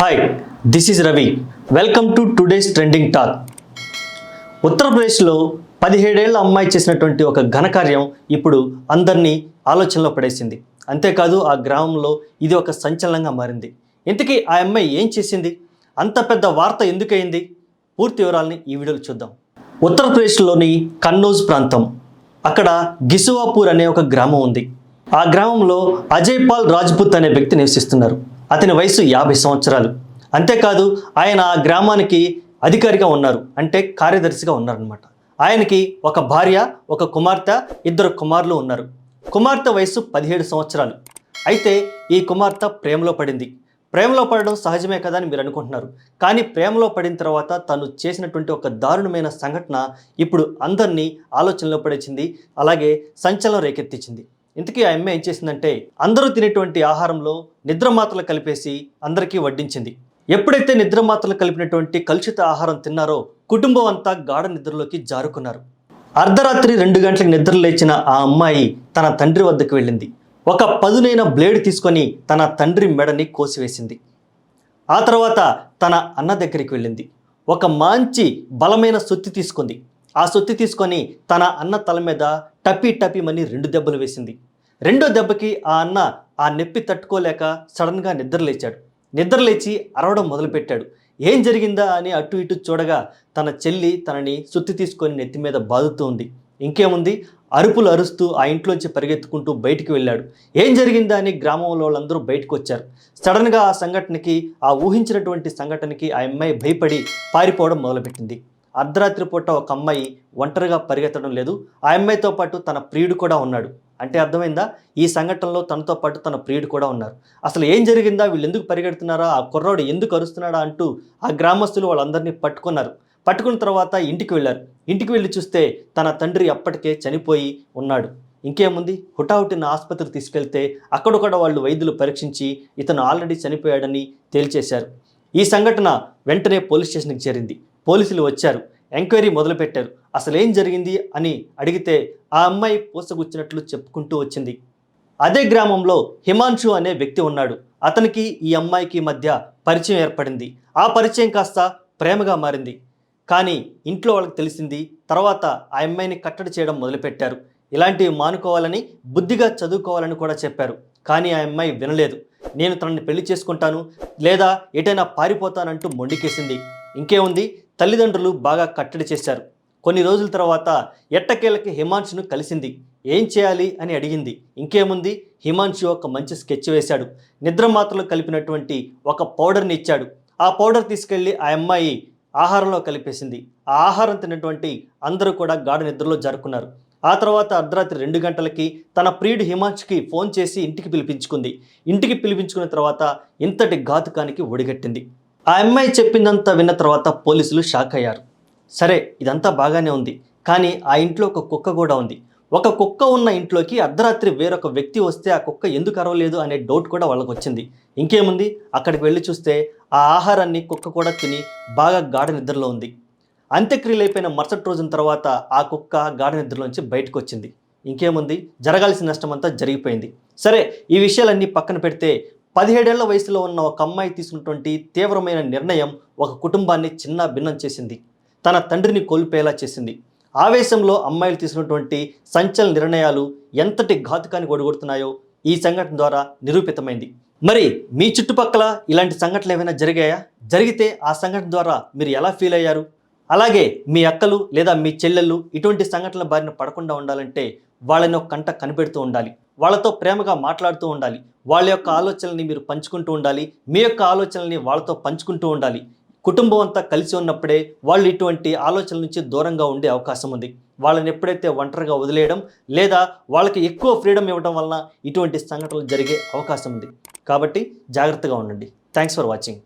Hi this is Ravi welcome to today's trending talk ఉత్తరప్రదేశ్లో పదిహేడేళ్ళ అమ్మాయి చేసినటువంటి ఒక ఘనకార్యం ఇప్పుడు అందరినీ ఆలోచనలో పడేసింది. అంతేకాదు ఆ గ్రామంలో ఇది ఒక సంచలనంగా మారింది. ఇంతకీ ఆ అమ్మాయి ఏం చేసింది? అంత పెద్ద వార్త ఎందుకయింది పూర్తి వివరాలని ఈ వీడియోలో చూద్దాం. ఉత్తరప్రదేశ్లోని కన్నౌజ్ ప్రాంతం. అక్కడ గిసువాపూర్ అనే ఒక గ్రామం ఉంది. ఆ గ్రామంలో అజయ్ పాల్ రాజ్పుత్ అనే వ్యక్తి నివసిస్తున్నారు. అతని వయసు యాభై సంవత్సరాలు. అంతేకాదు ఆయన ఆ గ్రామానికి అధికారిగా ఉన్నారు. అంటే కార్యదర్శిగా ఉన్నారనమాట ఆయనకి ఒక భార్య ఒక కుమార్తె ఇద్దరు కుమారులు ఉన్నారు. కుమార్తె వయసు పదిహేడు సంవత్సరాలు. అయితే ఈ కుమార్తె ప్రేమలో పడింది. ప్రేమలో పడడం సహజమే కదా అని మీరు అనుకుంటున్నారు. కానీ ప్రేమలో పడిన తర్వాత తను చేసినటువంటి ఒక దారుణమైన సంఘటన ఇప్పుడు అందరినీ ఆలోచనలో పడేసింది. అలాగే సంచలనం రేకెత్తించింది. ఇంతకీ ఆ అమ్మాయి ఏం చేసిందంటే అందరూ తినేటువంటి ఆహారంలో నిద్రమాత్రలు కలిపేసి అందరికీ వడ్డించింది. ఎప్పుడైతే నిద్రమాత్రలు కలిపినటువంటి కలుషిత ఆహారం తిన్నారో కుటుంబం అంతా గాఢ నిద్రలోకి జారుకున్నారు. అర్ధరాత్రి రెండు గంటలకు నిద్ర లేచిన ఆ అమ్మాయి తన తండ్రి వద్దకు వెళ్ళింది. ఒక పదునైన బ్లేడ్ తీసుకొని తన తండ్రి మెడని కోసివేసింది. ఆ తర్వాత తన అన్న దగ్గరికి వెళ్ళింది. ఒక మంచి బలమైన సొత్తి తీసుకుంది. ఆ సొత్తి తీసుకొని తన అన్న తల మీద టపీ టపీమని రెండు దెబ్బలు వేసింది. రెండో దెబ్బకి ఆ అన్న ఆ నొప్పి తట్టుకోలేక సడన్గా నిద్రలేచాడు నిద్రలేచి అరవడం మొదలుపెట్టాడు. ఏం జరిగిందా అని అటు ఇటు చూడగా తన చెల్లి తనని సుత్తి తీసుకొని నెత్తి మీద బాదుతూ ఉంది. ఇంకేముంది? అరుపులు అరుస్తూ ఆ ఇంట్లోంచి పరిగెత్తుకుంటూ బయటికి వెళ్ళాడు. ఏం జరిగిందా అని గ్రామంలో వాళ్ళందరూ బయటకు వచ్చారు సడన్గా ఆ సంఘటనకి ఆ ఊహించినటువంటి సంఘటనకి ఆ అమ్మాయి భయపడి పారిపోవడం మొదలుపెట్టింది. అర్ధరాత్రి పూట ఒక అమ్మాయి ఒంటరిగా పరిగెత్తడం లేదు. ఆ అమ్మాయితో పాటు తన ప్రియుడు కూడా ఉన్నాడు. అంటే అర్థమైందా? ఈ సంఘటనలో తనతో పాటు తన ప్రియుడు కూడా ఉన్నారు. అసలు ఏం జరిగిందా? వీళ్ళు ఎందుకు పరిగెడుతున్నారా? ఆ కుర్రాడు ఎందుకు అరుస్తున్నాడా అంటూ ఆ గ్రామస్తులు వాళ్ళందరినీ పట్టుకున్నారు. పట్టుకున్న తర్వాత ఇంటికి వెళ్ళారు. ఇంటికి వెళ్ళి చూస్తే తన తండ్రి అప్పటికే చనిపోయి ఉన్నాడు. ఇంకేముంది? హుటాహుటిన ఆసుపత్రికి తీసుకెళ్తే అక్కడ కూడా వాళ్ళు వైద్యులు పరీక్షించి ఇతను ఆల్రెడీ చనిపోయాడని తేల్చేశారు. ఈ సంఘటన వెంటనే పోలీస్ స్టేషన్కి చేరింది. పోలీసులు వచ్చారు. ఎంక్వైరీ మొదలుపెట్టారు. అసలు ఏం జరిగింది అని అడిగితే ఆ అమ్మాయి పూసగుచ్చినట్లు చెప్పుకుంటూ వచ్చింది. అదే గ్రామంలో హిమాంశు అనే వ్యక్తి ఉన్నాడు. అతనికి ఈ అమ్మాయికి మధ్య పరిచయం ఏర్పడింది. ఆ పరిచయం కాస్త ప్రేమగా మారింది. కానీ ఇంట్లో వాళ్ళకి తెలిసింది తర్వాత ఆ అమ్మాయిని కట్టడి చేయడం మొదలుపెట్టారు. ఇలాంటివి మానుకోవాలని బుద్ధిగా చదువుకోవాలని కూడా చెప్పారు. కానీ ఆ అమ్మాయి వినలేదు. నేను తనని పెళ్ళి చేసుకుంటాను లేదా ఎటైనా పారిపోతానంటూ మొండికేసింది. ఇంకేముంది? తల్లిదండ్రులు బాగా కట్టడి చేశారు. కొన్ని రోజుల తర్వాత ఎట్టకేలకి హిమాన్షును కలిసింది. ఏం చేయాలి అని అడిగింది. ఇంకేముంది? హిమాన్షు ఒక మంచి స్కెచ్ వేశాడు. నిద్ర మాత్రలు కలిపినటువంటి ఒక పౌడర్ని ఇచ్చాడు. ఆ పౌడర్ తీసుకెళ్ళి ఆ అమ్మాయి ఆహారంలో కలిపేసింది. ఆ ఆహారం తిన్నటువంటి అందరూ కూడా గాఢ నిద్రలో జరుకున్నారు. ఆ తర్వాత అర్ధరాత్రి రెండు గంటలకి తన ప్రియుడు హిమాంష్కి ఫోన్ చేసి ఇంటికి పిలిపించుకుంది. ఇంటికి పిలిపించుకున్న తర్వాత ఇంతటి ఘాతుకానికి ఒడిగట్టింది. ఆ అమ్మాయి చెప్పిందంతా విన్న తర్వాత పోలీసులు షాక్ అయ్యారు. సరే ఇదంతా బాగానే ఉంది. కానీ ఆ ఇంట్లో ఒక కుక్క కూడా ఉంది. ఒక కుక్క ఉన్న ఇంట్లోకి అర్ధరాత్రి వేరొక వ్యక్తి వస్తే ఆ కుక్క ఎందుకు అరవలేదు అనే డౌట్ కూడా వాళ్ళకు వచ్చింది. ఇంకేముంది? అక్కడికి వెళ్ళి చూస్తే ఆ ఆహారాన్ని కుక్క కూడా తిని బాగా గాఢ నిద్రలో ఉంది. అంత్యక్రియలు అయిపోయిన మరుసటి రోజున తర్వాత ఆ కుక్క గాఢ నిద్రలోంచి బయటకు వచ్చింది. ఇంకేముంది? జరగాల్సిన నష్టం అంతా జరిగిపోయింది. సరే ఈ విషయాలన్నీ పక్కన పెడితే పదిహేడేళ్ళ వయసులో ఉన్న ఒక అమ్మాయి తీసుకున్నటువంటి తీవ్రమైన నిర్ణయం ఒక కుటుంబాన్ని చిన్న భిన్నం చేసింది. తన తండ్రిని కోల్పోయేలా చేసింది. ఆవేశంలో అమ్మాయిలు తీసుకున్నటువంటి సంచలన నిర్ణయాలు ఎంతటి ఘాతుకానికి ఒడిగొడుతున్నాయో ఈ సంఘటన ద్వారా నిరూపితమైంది. మరి మీ చుట్టుపక్కల ఇలాంటి సంఘటనలు ఏమైనా జరిగాయా? జరిగితే ఆ సంఘటన ద్వారా మీరు ఎలా ఫీల్ అయ్యారు? అలాగే మీ అక్కలు లేదా మీ చెల్లెళ్ళు ఇటువంటి సంఘటనల బారిన పడకుండా ఉండాలంటే వాళ్ళని ఒక కంట కనిపెడుతూ ఉండాలి. వాళ్ళతో ప్రేమగా మాట్లాడుతూ ఉండాలి. వాళ్ళ యొక్క ఆలోచనల్ని మీరు పంచుకుంటూ ఉండాలి. మీ యొక్క ఆలోచనల్ని వాళ్ళతో పంచుకుంటూ ఉండాలి. కుటుంబం అంతా కలిసి ఉన్నప్పుడే వాళ్ళు ఇటువంటి ఆలోచనల నుంచి దూరంగా ఉండే అవకాశం ఉంది. వాళ్ళని ఎప్పుడైతే ఒంటరిగా వదిలేయడం లేదా వాళ్ళకి ఎక్కువ ఫ్రీడమ్ ఇవ్వడం వలన ఇటువంటి సంఘటనలు జరిగే అవకాశం ఉంది. కాబట్టి జాగ్రత్తగా ఉండండి. Thanks for watching